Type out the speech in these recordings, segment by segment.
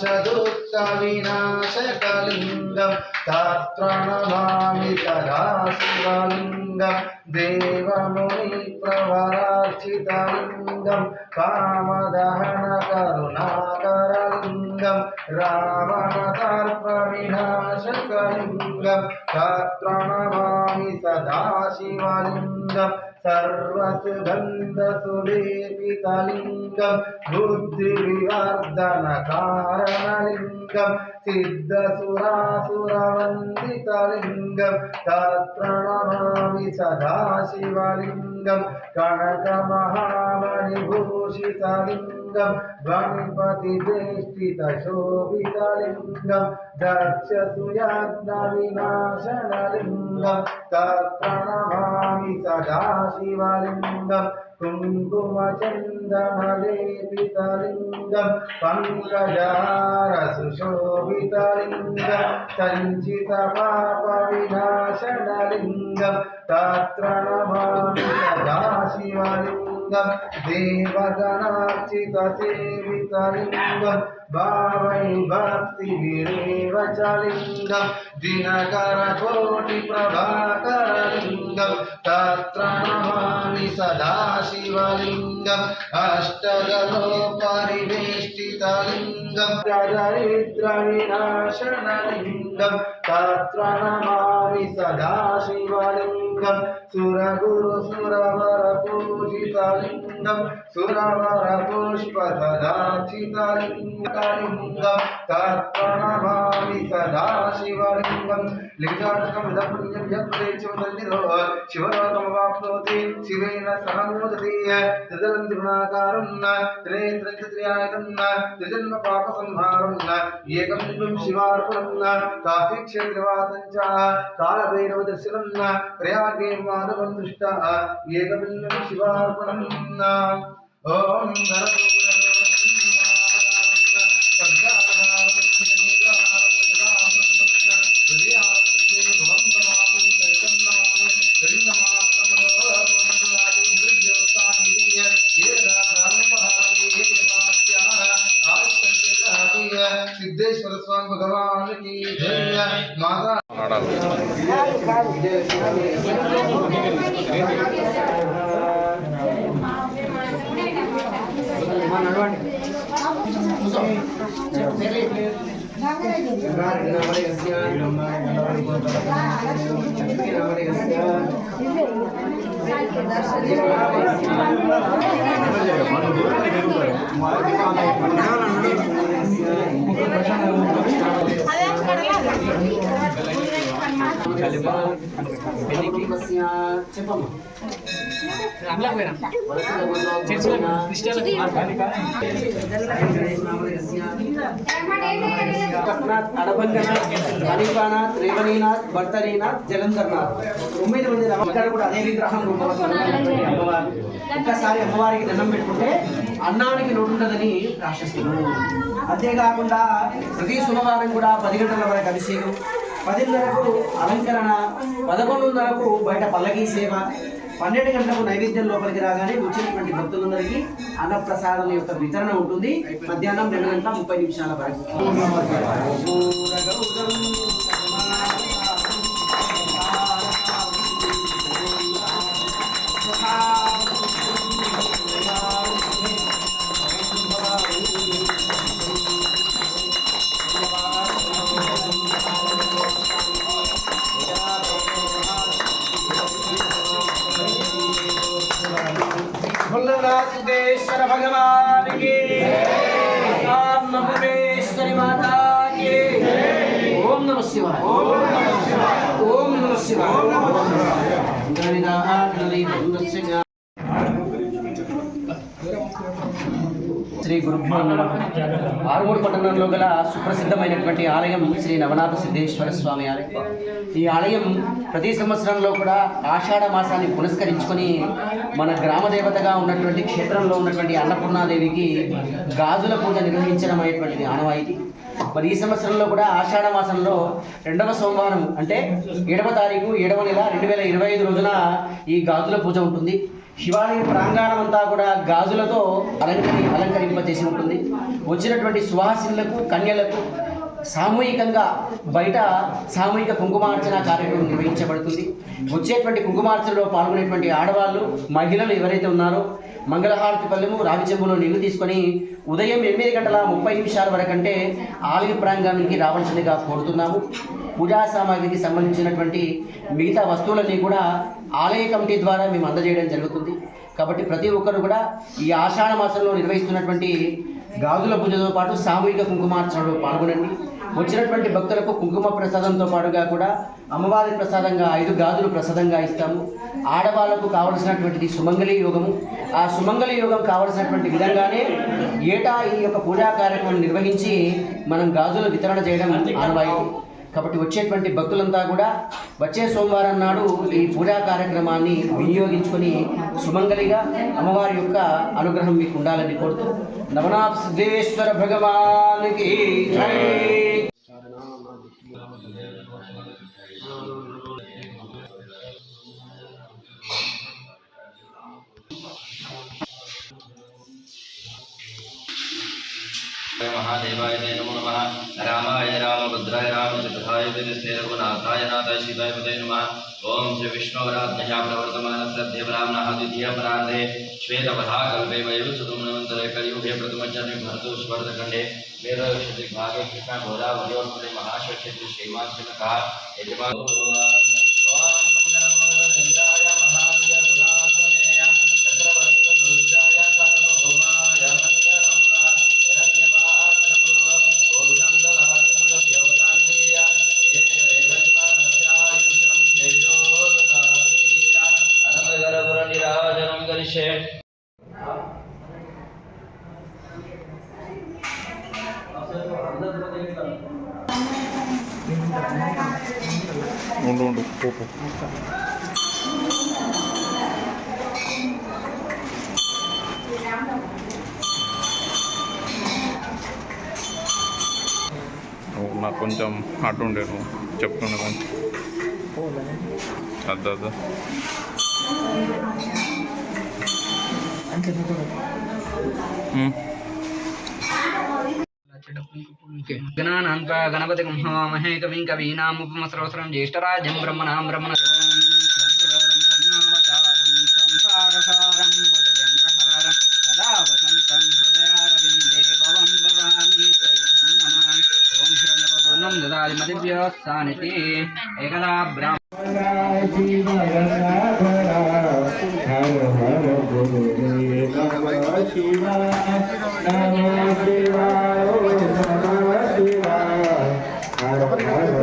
चतुर्थविनाशकलिङ्गं तात्प्रणमामि तदा शिवलिङ्गं देवमुनिप्रवरार्चितलिङ्गं कामदहनकरुणाकरलिङ्गं रावणतार्पविनाशकलिङ्गं तात्प्रणमामि सदा शिवलिङ्गम् सर्वसुगन्धसुलेपितलिङ्गं बुद्धिविवर्धनकारणलिङ्गं सिद्धसुरासुरवन्दितलिङ्गं तत्प्रणमामि सदाशिवलिङ्गं कनकमहामणिभूषितलिङ्गं गणपतिदेष्टितशोभितलिङ्गं दक्षसुयाज्ञविनाशनलिङ्गं तत्प्रणमामि స్వామి సదాశివలింగం కుంకుమచందమలేపితలింగం పంకజారసుశోభితలింగం సంచిత పాప వినాశనలింగం తత్ర నమామి సదాశివలింగం దేవగణార్చిత సేవితలింగం భావై భక్తి విరేవ చలింగం దినకర కోటి ప్రభాకరలింగం తత్ర నమామి సదాశివలింగం అష్టగలోపరివేష్టితలింగం దరిద్ర వినాశనలింగం తత్ర నమామి సదాశివలింగం. లింగం సురగురు సురవర పూజిత లింగం సురవర పుష్పసదాచిత లింగ లింగం తత్పణమామి సదాశివలింగం లింగార్థకం యదపుణ్యం యత్ప్రేచోదన్నిదో శివలోకమవాప్నోతి శివేన సహమోదతి త్రిదలం త్రిగుణాకారం త్రినేత్రత్రియాయుధం త్రిజన్మ పాప సంహారం ఏకం శివార్పణం కాశీ క్షేత్రవాసం చ కాళభైరవ దర్శనం ప్రయాగే మాధవం దృష్ట ఏకం శివార్పణం ఓం స్వామి భగవానికి జయ మాతా కట్నాథ్ అడబంగనాథ్ రేవణీనాథ్ భర్తరీనాథ్ జలంధర్నాథ్ తొమ్మిది మంది ఇక్కడ కూడా అదే విగ్రహం రూపంలో అమ్మవారు ఒక్కసారి అమ్మవారికి దండం పెట్టుకుంటే అన్నానికి నోటుండదని రాశిస్తున్నాను అంతేకాకుండా ప్రతి సోమవారం కూడా పది గంటల వరకు అభిషేకం పదిన్నరకు అలంకరణ పదకొండున్నరకు బయట పల్లకీ సేవ పన్నెండు గంటలకు నైవేద్యం లోపలికి రాగానే వచ్చినటువంటి భక్తులందరికీ అన్నప్రసాదం యొక్క వితరణ ఉంటుంది. మధ్యాహ్నం రెండు గంటల ముప్పై నిమిషాల వరకు. గురుభ్యో నమ. ఆరుమూరు పట్టణంలో గల సుప్రసిద్ధమైనటువంటి ఆలయం శ్రీ నవనాథ సిద్ధేశ్వర స్వామి ఆలయం. ఈ ఆలయం ప్రతి సంవత్సరంలో కూడా ఆషాఢ మాసాన్ని పురస్కరించుకొని మన గ్రామ దేవతగా ఉన్నటువంటి క్షేత్రంలో ఉన్నటువంటి అన్నపూర్ణాదేవికి గాజుల పూజ నిర్వహించడం అనేటువంటిది ఆనవాయితీ. మరి ఈ సంవత్సరంలో కూడా ఆషాఢ మాసంలో రెండవ సోమవారం అంటే ఏడవ తారీఖు ఏడవ నెల రెండు వేల ఇరవై ఐదు రోజున ఈ గాజుల పూజ ఉంటుంది. శివాలయ ప్రాంగణం అంతా కూడా గాజులతో అలంకరి అలంకరింపజేసి ఉంటుంది. వచ్చినటువంటి సువాసినులకు కన్యలకు సామూహికంగా బయట సామూహిక కుంకుమార్చన కార్యక్రమం నిర్వహించబడుతుంది. వచ్చేటువంటి కుంకుమార్చనలో పాల్గొనేటువంటి ఆడవాళ్ళు మహిళలు ఎవరైతే ఉన్నారో మంగళహారతి పల్లెము రావి చెంబులో నీళ్ళు తీసుకొని ఉదయం ఎనిమిది గంటల ముప్పై నిమిషాల వరకంటే ఆలయ ప్రాంగణానికి రావాల్సిందిగా కోరుతున్నాము. పూజా సామాగ్రికి సంబంధించినటువంటి మిగతా వస్తువులన్నీ కూడా ఆలయ కమిటీ ద్వారా మేము అందజేయడం జరుగుతుంది. కాబట్టి ప్రతి ఒక్కరు కూడా ఈ ఆషాఢ మాసంలో నిర్వహిస్తున్నటువంటి గాజుల పూజతో పాటు సామూహిక కుంకుమార్చనలో పాల్గొనండి. వచ్చినటువంటి భక్తులకు కుంకుమ ప్రసాదంతో పాటుగా కూడా అమ్మవారి ప్రసాదంగా ఐదు గాజులు ప్రసాదంగా ఇస్తాము. ఆడవాళ్ళకు కావలసినటువంటిది సుమంగళి యోగము. ఆ సుమంగళి యోగం కావలసినటువంటి విధంగానే ఏటా ఈ యొక్క పూజా కార్యక్రమం నిర్వహించి మనం గాజులు వితరణ చేయడం ఆనవాయితీ. కాబట్టి వచ్చేటువంటి భక్తులంతా కూడా వచ్చే సోమవారం నాడు ఈ పూజా కార్యక్రమాన్ని వినియోగించుకొని సుమంగలిగా అమ్మవారి యొక్క అనుగ్రహం మీకు ఉండాలని కోరుతూ నవనాథ్ సిద్ధేశ్వర భగవానికి महादेवाय ते नमो नमः। रामाय रामभद्राय रामचन्द्राय ते रघुनाथाय नाथाय शिवाय ते नमः। ॐ श्री विष्णोराध्या प्रवर्तमानस्य देवराम्नः द्वितीयपरार्धे श्वेतपथाकल्पे वयोसुतुमनवन्तरे कलियुगे प्रथमचर्य भर्तुष्वर्धखण्डे मेधक्षत्रिभागे कृष्णा गोदावरी और महाक्षत्रि श्रीमान से कहा నాకు కొంచెం అటు ఉండే నువ్వు చెప్తుండే అద్దా అద్దా. ఉమ్. గణానాన్ప గణపతి హవామహే కవిం కవీనాముపమస్రవసరం జ్యేష్ఠరాజం బ్రహ్మణాం బ్రహ్మణ సంసారసారం భుజగేంద్రహారం సదా వసంతం హృదయారవిందే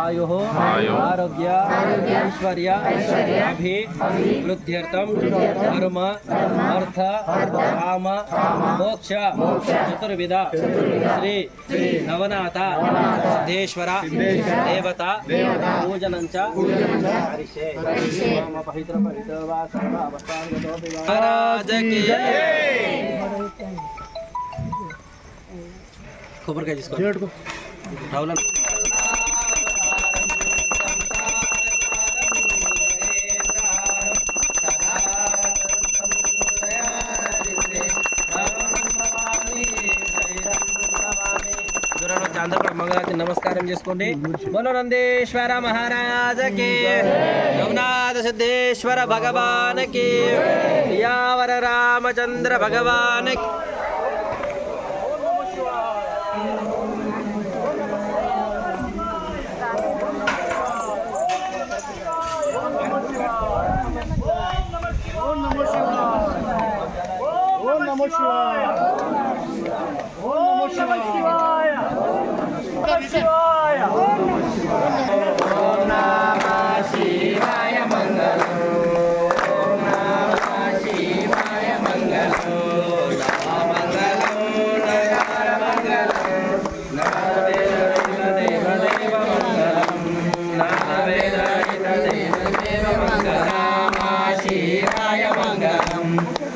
आयु। आरोग्य ऐश्वर्य धर्म अर्थ काम मोक्ष चतुर्विध श्री नवनाथ सिद्धेश्वर देवता पूजन खबर का जिसको అందరూ కూడా మంగళారతి నమస్కారం చేసుకోండి. మనోనందేశ్వర మహారాజకి. రఘునాథ సిద్ధేశ్వర భగవానకి. యావర రామచంద్ర భగవానకి. శివాయ ఓం నమ శివాయ శివాయ ఓం నమ శివాయ మంగళం ఓం నమ శివాయ మంగళం Thank you.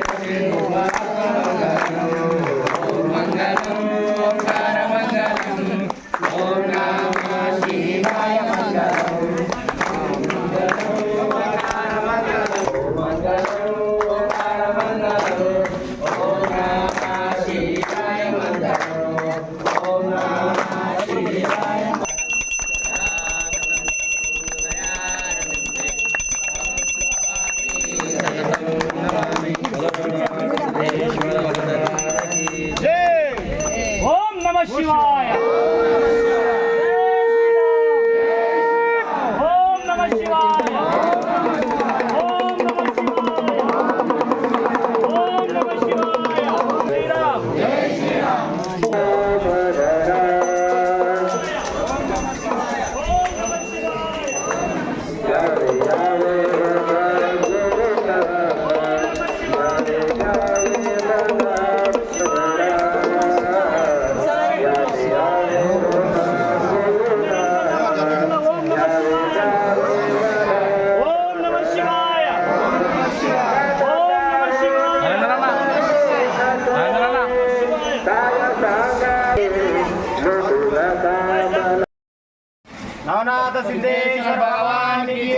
సిద్ధేశ్వర భగవానికి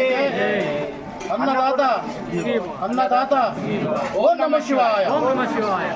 అన్నదాత అన్నదాత ఓ నమ శివాయ. ఓ నమ శివాయ.